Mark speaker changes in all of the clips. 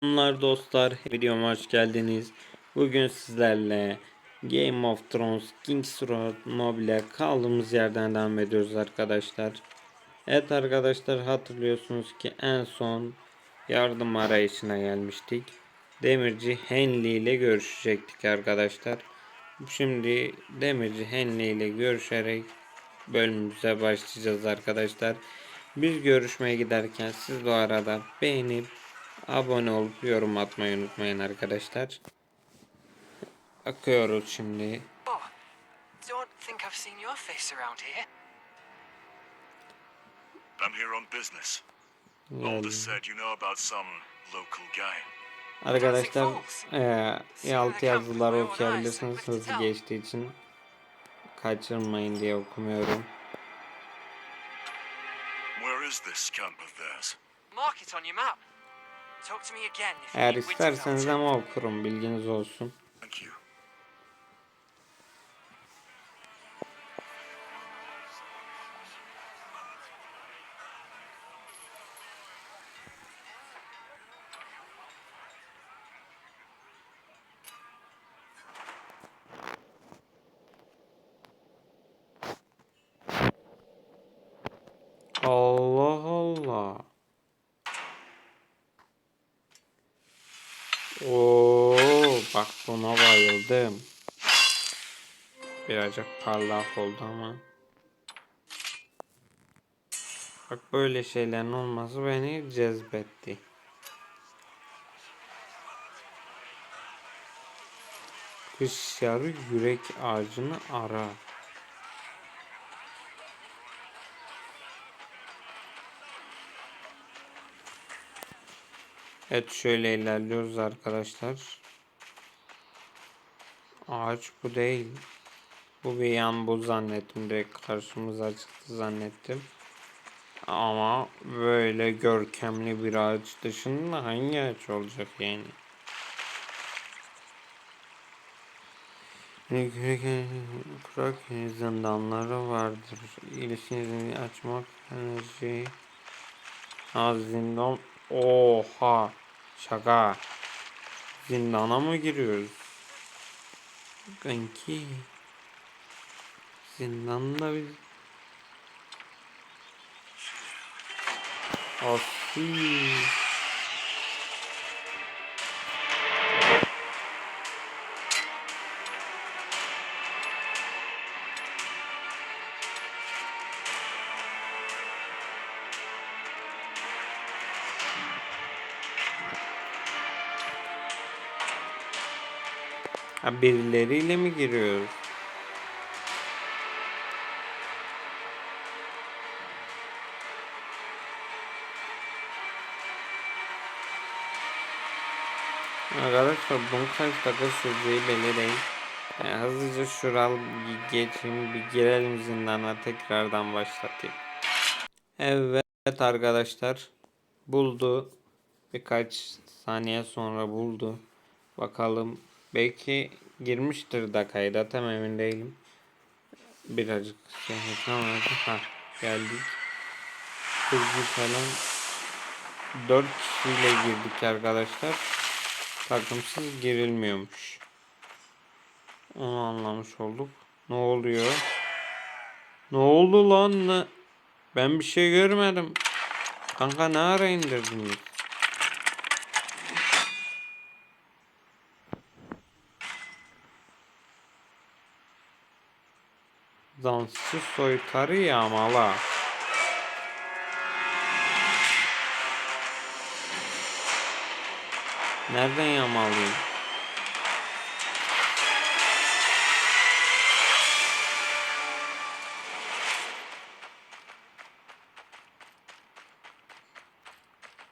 Speaker 1: Selamlar dostlar, videoma hoş geldiniz. Bugün sizlerle Game of Thrones King's Road Mobile kaldığımız yerden devam ediyoruz arkadaşlar. Evet arkadaşlar hatırlıyorsunuz ki en son yardım arayışına gelmiştik. Demirci Henley ile görüşecektik arkadaşlar. Şimdi Demirci Henley ile görüşerek bölümümüze başlayacağız arkadaşlar. Biz görüşmeye giderken siz bu arada beğenip abone olup yorum atmayı unutmayın arkadaşlar. Akıyoruz şimdi.
Speaker 2: Oh, don't think I've seen your face around here.
Speaker 3: I'm here on business.
Speaker 1: Yani,
Speaker 3: Aldous said you know about some local guy.
Speaker 1: arkadaşlar eee altı yazılar okuyabilirsiniz hızlı geçtiği için kaçırmayın diye okumuyorum.
Speaker 3: Where is this camp of theirs?
Speaker 2: Mark it on your map.
Speaker 1: Eğer isterseniz ama okurum bilginiz olsun.
Speaker 3: Thank you.
Speaker 1: Allah Allah. Oo, bak buna bayıldım. Birazcık parlak oldu ama. Bak böyle şeylerin olması beni cezbetti. Kış yarı yürek ağacını ara. Evet şöyle ilerliyoruz arkadaşlar. Ağaç bu değil. Bu bir yan bu zannettim. Direkt karşımıza çıktı zannettim. Ama böyle görkemli bir ağaç dışında hangi ağaç olacak yani? Kurak zindanları vardır. İlişkinizi açmak enerji. Ha zindan. Oha. Şaka. Zindana mı giriyoruz? Kanki. Zindanda biz... Asi. Ha birileriyle mi giriyoruz? Arkadaşlar bunun kaç dakika. Yani hızlıca şural geçeyim bir girelim zindana tekrardan başlatayım. Evet arkadaşlar buldu. Birkaç saniye sonra buldu. Bakalım belki girmiştir da kayda tam emin değilim. Birazcık şey. Ha geldik. Hızlı falan 4 kişiyle girdik arkadaşlar. Takımsız girilmiyormuş. Onu anlamış olduk. Ne oluyor? Ne oldu lan? Ne? Ben bir şey görmedim. Kanka ne ara indirdiniz? Dansçı soytarı yağmala. Nereden yağmalıyım?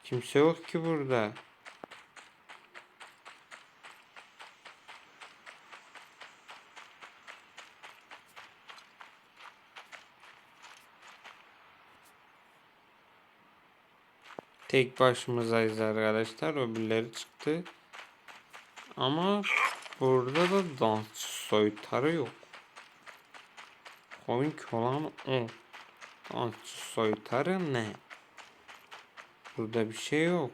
Speaker 1: Kimse yok ki burada. Tek başımızayız arkadaşlar. Öbürleri çıktı. Ama burada da dansçı soytarı yok. Komik olan o. Dansçı soytarı ne? Burada bir şey yok.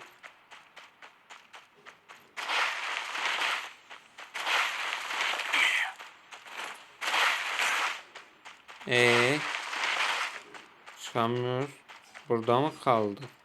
Speaker 1: Ee, çıkamıyoruz. Burada mı kaldık?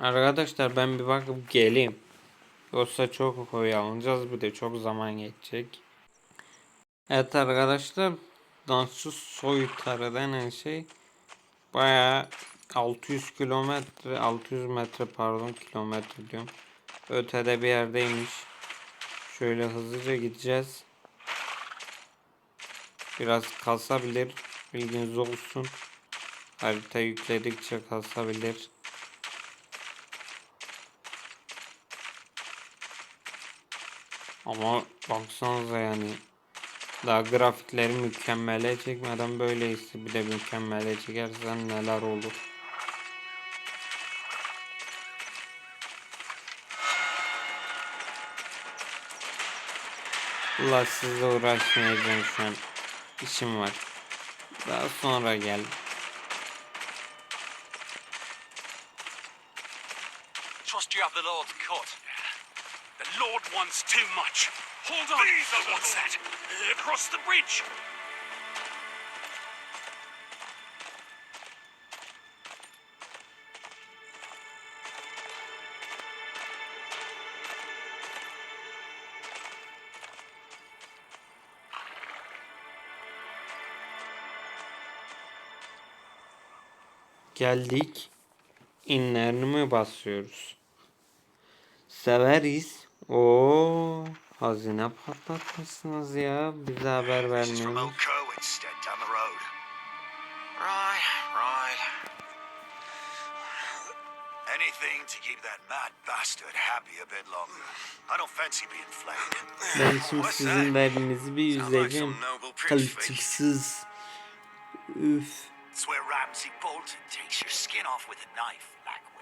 Speaker 1: Arkadaşlar ben bir bakıp geleyim. Yoksa çok oyalanacağız bir de çok zaman geçecek. Evet arkadaşlar dansçı soytarı denen şey bayağı 600 kilometre 600 metre pardon kilometre diyorum. Ötede bir yerdeymiş. Şöyle hızlıca gideceğiz. Biraz kasabilir. Bilginiz olsun. Harita yükledikçe kasabilir. Ama baksanıza yani daha grafikleri mükemmele çekmeden böyleyse bir de mükemmele çekersen neler olur. Allah sizle uğraşmayacağım şu an. İşim var. Daha sonra gel.
Speaker 4: Trust you have the Lord's cut.
Speaker 5: Lord wants too much. Hold on. What's that? Across the bridge.
Speaker 1: Geldik. İnlerini mi basıyoruz? Severiz. O hazine patlatmışsınız ya. Bize haber
Speaker 5: This is from
Speaker 1: vermiyorsunuz.
Speaker 5: Old Kerwinstead down the road.
Speaker 6: Right, right.
Speaker 5: Anything to keep that mad bastard happy a bit longer. I don't fancy being flayed.
Speaker 1: Ben şimdi sizin derdinizi bir
Speaker 5: like fish.
Speaker 1: Kalitipsiz. Üf.
Speaker 5: It's where Ramsay Bolton takes your skin off with a knife, Blackwit.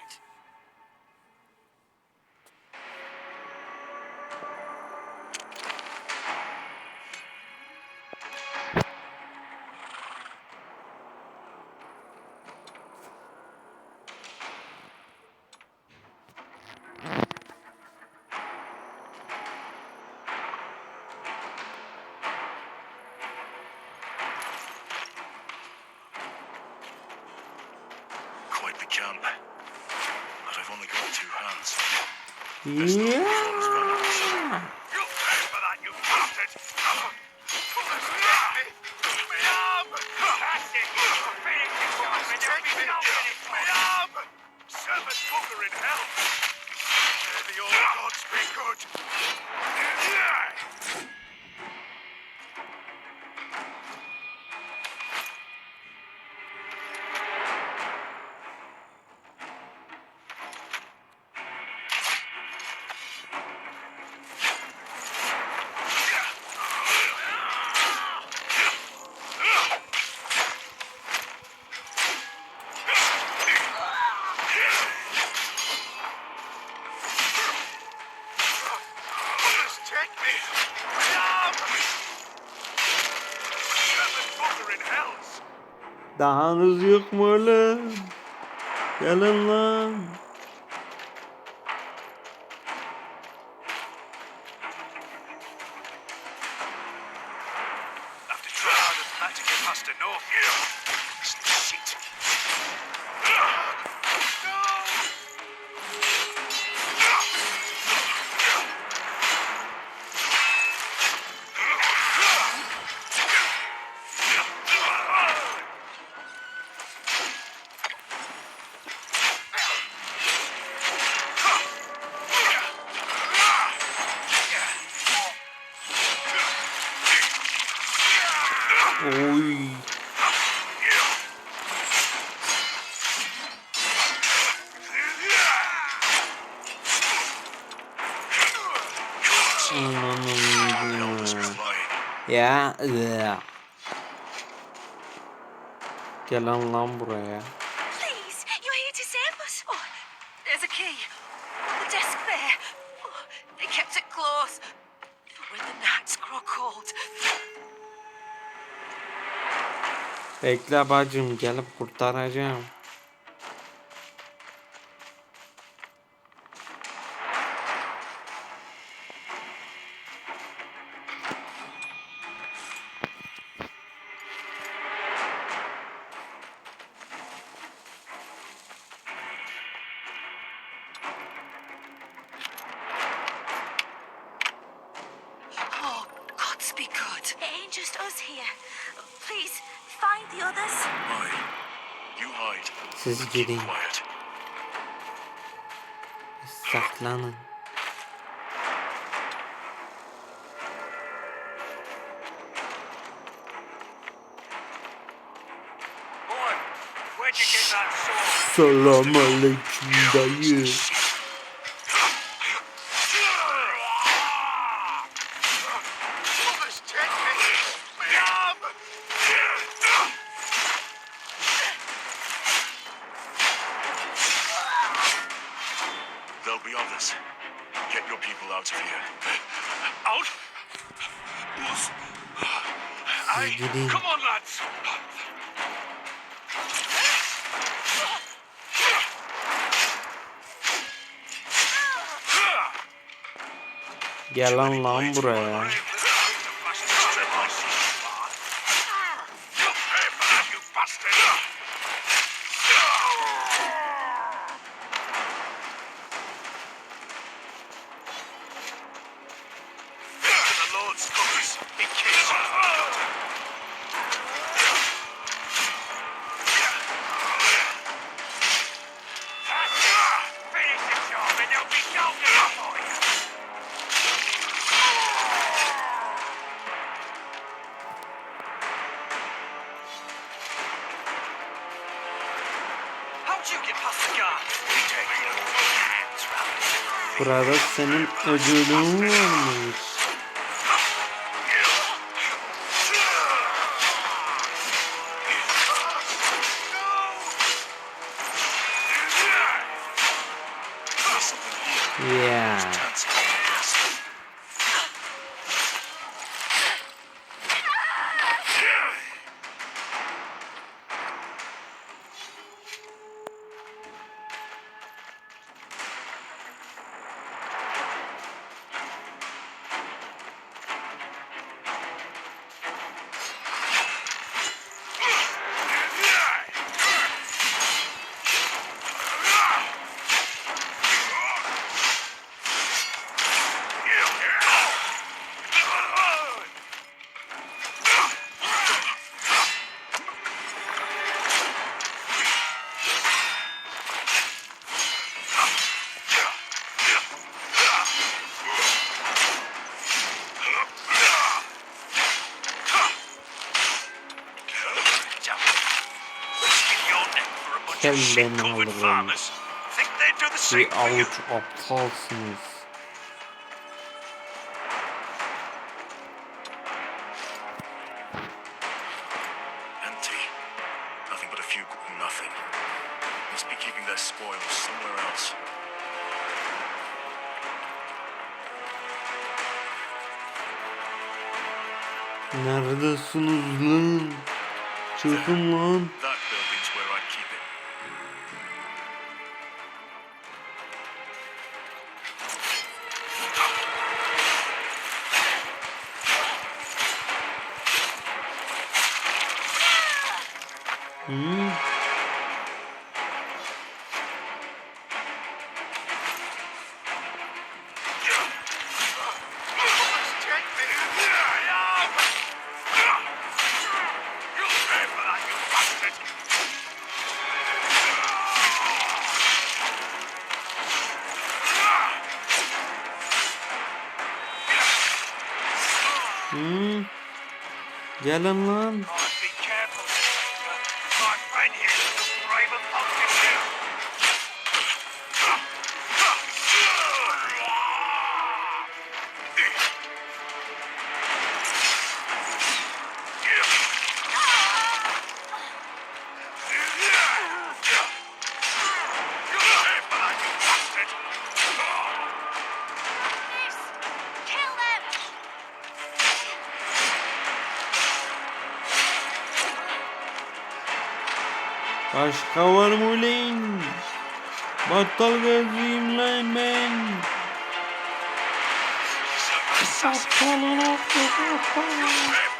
Speaker 5: Quite the camp. But I've only got two hands. There's no
Speaker 1: Yeah.
Speaker 5: funds balance. You pay for that, you bastard! Let me! Me arm! That's
Speaker 1: Dahanız yok mu oğlum? Gelin lan. Ya. Iı. Gel lan lan buraya.
Speaker 7: Please, you're here to save us. Oh, there's a key. The desk there. Oh, they kept it close. When the gnats grow cold.
Speaker 1: Bekle bacım gelip kurtaracağım. Siz gidin. Saklanın. Selamünaleyküm dayı. Gel lan lan buraya. senin ödülün
Speaker 3: olmuş.
Speaker 1: Yeah.
Speaker 4: Mükemmel oldu.
Speaker 1: Bir avuç aptalsınız.
Speaker 3: Hmm. Hmm.
Speaker 1: Gel lan lan. Başka var mı ulan? Battal geziyim lan ben. Battalın aklı battal.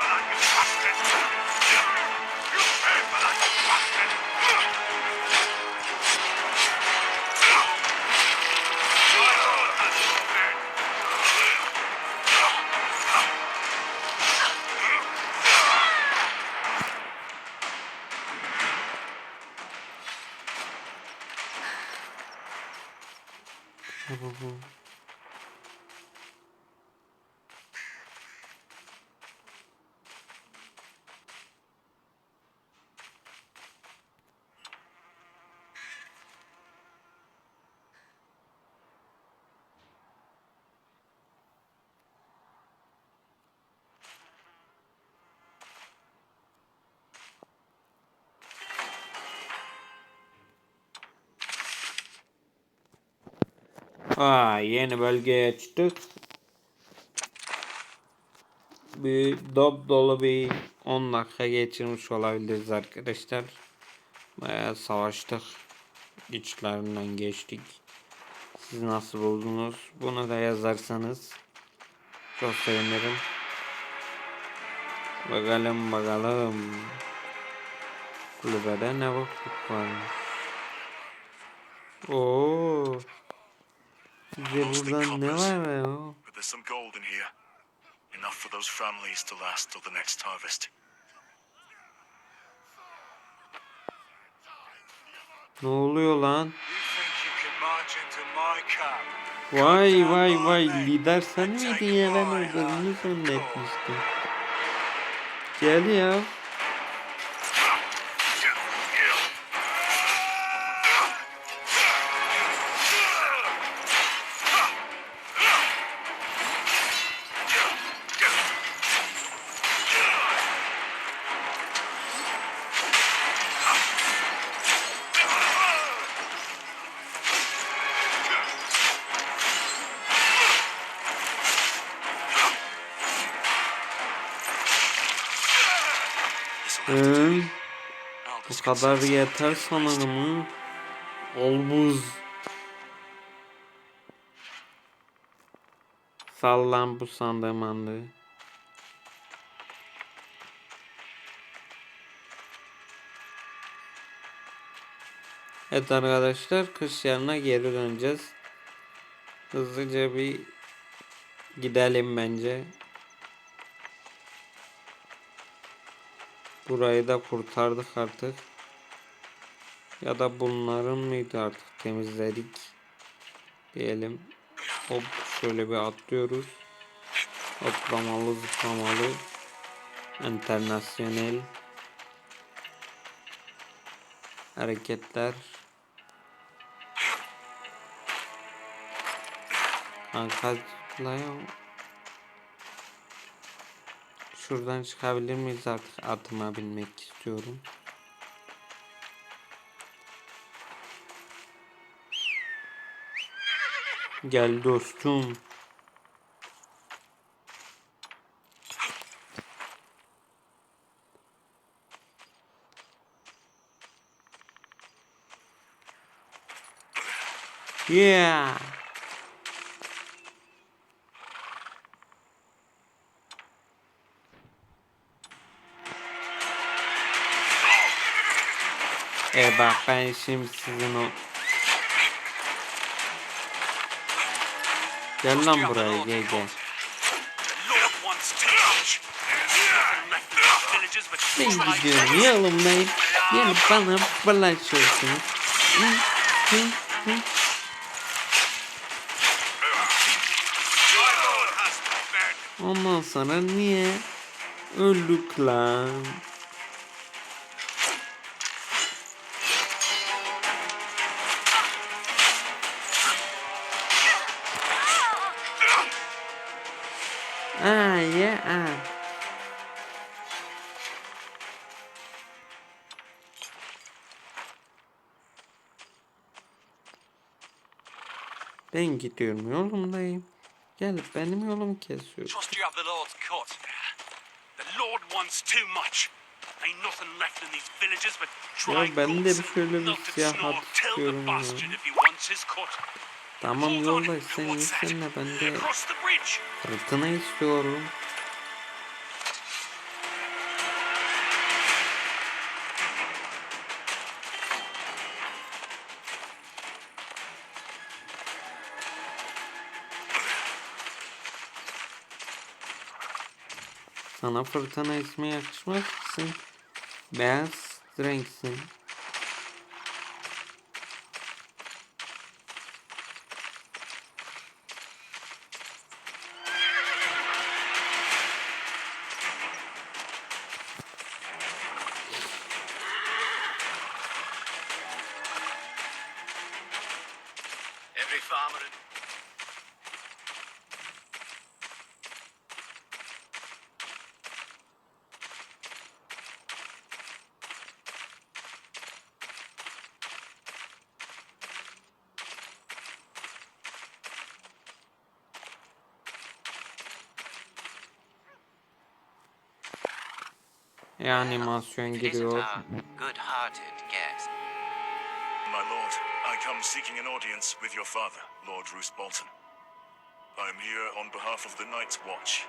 Speaker 1: Aa, yeni bölgeye çıktık. Bir dop dolu bir 10 dakika geçirmiş olabiliriz arkadaşlar. Bayağı savaştık. İçlerinden geçtik. Siz nasıl buldunuz? Bunu da yazarsanız çok sevinirim. Bakalım bakalım. Kulübede ne vakit varmış. Oo. Bize buradan ne var be?
Speaker 3: But there's some gold in here. Enough for those families to last till the next harvest.
Speaker 1: Ne oluyor lan? Vay vay vay lider sen miydin ya ben öldürdüğünü zannetmiştim. Gel ya. Kadar yeter sanırım. hı. Ol buz. Sallan bu sandığı mandığı. Evet arkadaşlar kış yarına geri döneceğiz. Hızlıca bir gidelim bence. Burayı da kurtardık artık. Ya da bunların mıydı artık temizledik. Diyelim. Hop şöyle bir atlıyoruz. Atlamalı zıplamalı. Internasyonel. Hareketler. Kanka zıplayalım. Şuradan çıkabilir miyiz artık atıma binmek istiyorum. Gel dostum. Yeah. E bak ben şimdi sizin o Gel lan buraya gel gel. Ben gidiyorum ben. Gel bana
Speaker 3: has been
Speaker 1: Ondan sonra niye öldük lan? Ya ah. Ben gidiyorum yolumdayım. Gelip benim yolumu kesiyor.
Speaker 4: Trust you have the Lord's cut. The Lord wants too much. Ain't nothing left in these villages but
Speaker 1: Ya
Speaker 4: dry
Speaker 1: ben de bir şöyle bir
Speaker 4: melted
Speaker 1: siyah
Speaker 4: snow.
Speaker 1: hat
Speaker 4: Tell the
Speaker 1: istiyorum ya. Tamam yoldaş sen gitsene ben de fırtına istiyorum. Sana fırtına ismi yakışmaz mısın? Beyaz renksin. E animasyon giriyor.
Speaker 2: good-hearted guest.
Speaker 3: My lord, I come seeking an audience with your father, Lord Roose Bolton. I am here on behalf of the Night's Watch,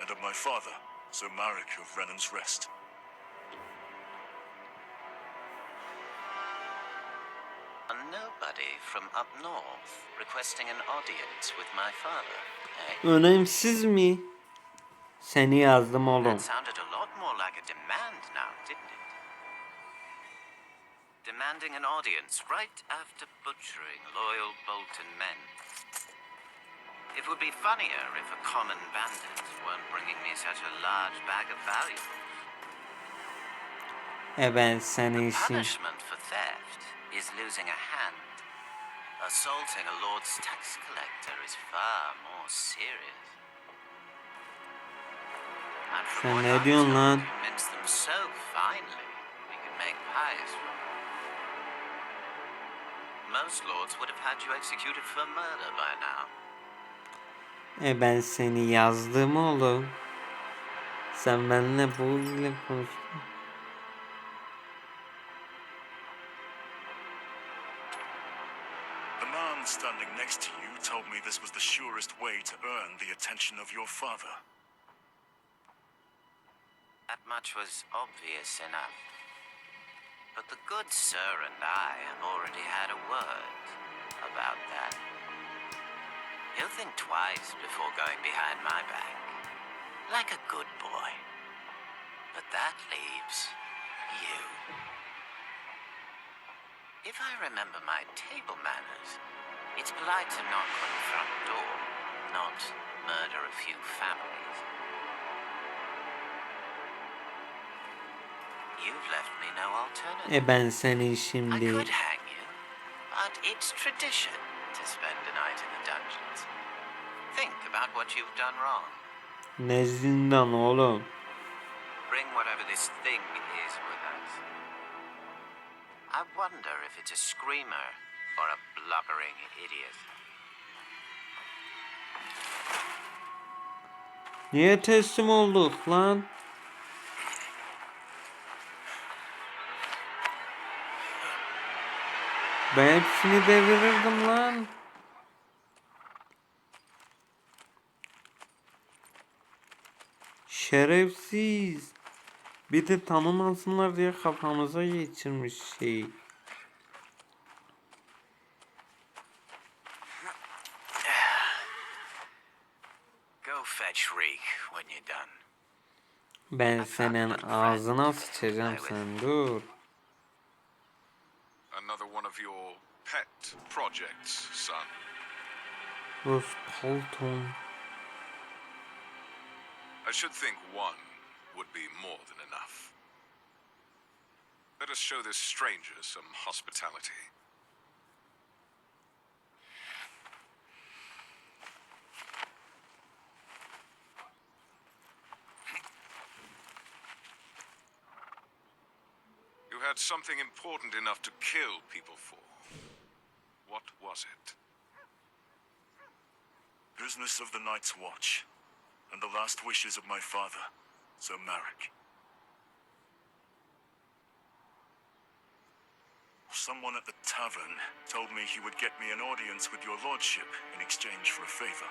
Speaker 3: and of my father, Sir Marek of Renan's Rest.
Speaker 2: A nobody from up north requesting an audience with my father, eh?
Speaker 1: Önemsiz mi? Seni yazdım oğlum.
Speaker 2: That sounded audience right after butchering loyal Bolton men. It would be funnier if a common bandit weren't bringing me such a large bag of valuables. Punishment for theft is losing a hand. Assaulting a lord's tax collector is far more serious.
Speaker 1: Sen ne diyorsun lan?
Speaker 2: Convince them so finely we could make pies from. Most lords would have had you executed for murder by now.
Speaker 1: E ben seni yazdım oğlum. Sen benimle bu ile konuştun.
Speaker 3: The man standing next to you told me this was the surest way to earn the attention of your father.
Speaker 2: That much was obvious enough. But the good sir and I have already had a word about that. He'll think twice before going behind my back. Like a good boy. But that leaves you. If I remember my table manners, it's polite to knock on the front door, not murder a few families. What you've done wrong.
Speaker 1: ne zindan oğlum.
Speaker 2: Bring whatever this thing is with us. I wonder if it's a screamer or a blubbering idiot.
Speaker 1: Niye teslim olduk lan? Ben hepsini devirirdim lan. Şerefsiz. Bir de tanımasınlar diye kafamıza geçirmiş
Speaker 2: done.
Speaker 1: Ben senin ağzına sıçacağım sen dur.
Speaker 8: Pet projects, son.
Speaker 1: Rus Polton.
Speaker 8: I should think one would be more than enough. Let us show this stranger some hospitality. You had something important enough to kill people for. What was it?
Speaker 3: Business of the Night's Watch, and the last wishes of my father, Sir Marek. Someone at the tavern told me he would get me an audience with your lordship in exchange for a favor.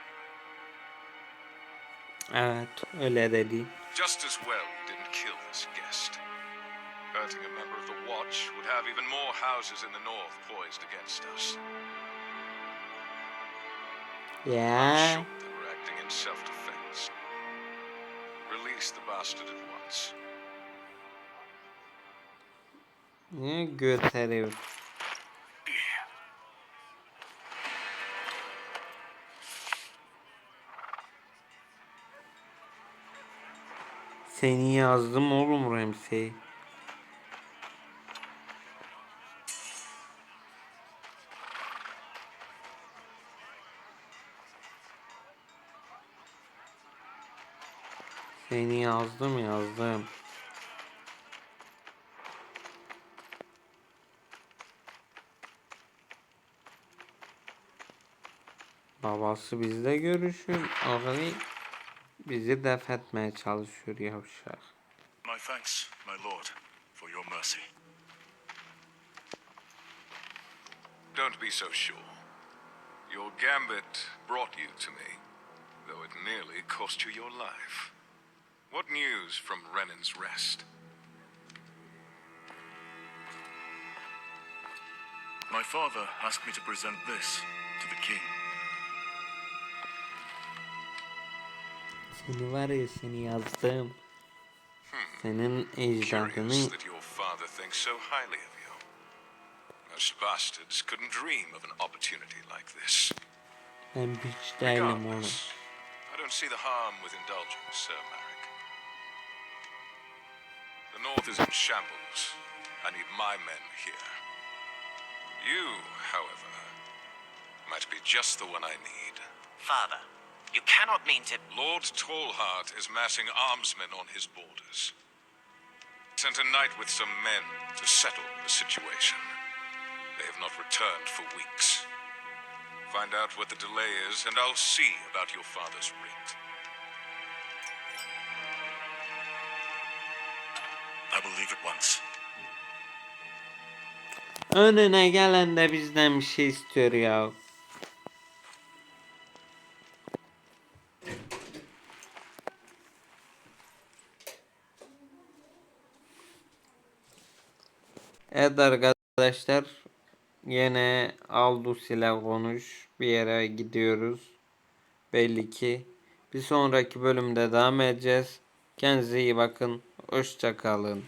Speaker 1: Evet, öyle dedi.
Speaker 8: Just as well didn't kill this guest. Hurting a member of the Watch would have even more houses in the north poised against us.
Speaker 1: Ya
Speaker 8: Sure they were acting in self-defense. Release the bastard at once.
Speaker 1: ne göt herif. Seni yazdım oğlum Ramsey. Seni yazdım yazdım. Babası bizle görüşüyor. Ağabey bizi def etmeye çalışıyor yavşak.
Speaker 3: My thanks, my lord, for your mercy.
Speaker 8: Don't be so sure. Your gambit brought you to me, though it nearly cost you your life. What news from Renan's Rest?
Speaker 3: My father asked me to present this to the king.
Speaker 1: Seni var ya seni yazdım. Hmm. Senin ecdadını
Speaker 8: Curious that your father thinks so highly of you. Most bastards couldn't dream of an opportunity like this.
Speaker 1: ben hiç değilim oğlum.
Speaker 8: I don't see the harm with indulging Sir Marek. The North is in shambles. I need my men here. You, however, might be just the one I need.
Speaker 2: Father, you cannot mean to.
Speaker 8: Lord Tallheart is massing armsmen on his borders. Sent a knight with some men to settle the situation. They have not returned for weeks. Find out what the delay is, and I'll see about your father's writ.
Speaker 3: At once.
Speaker 1: Önüne gelen de bizden bir şey istiyor ya. Evet arkadaşlar yine Aldous ile konuş bir yere gidiyoruz belli ki bir sonraki bölümde devam edeceğiz kendinize iyi bakın hoşça kalın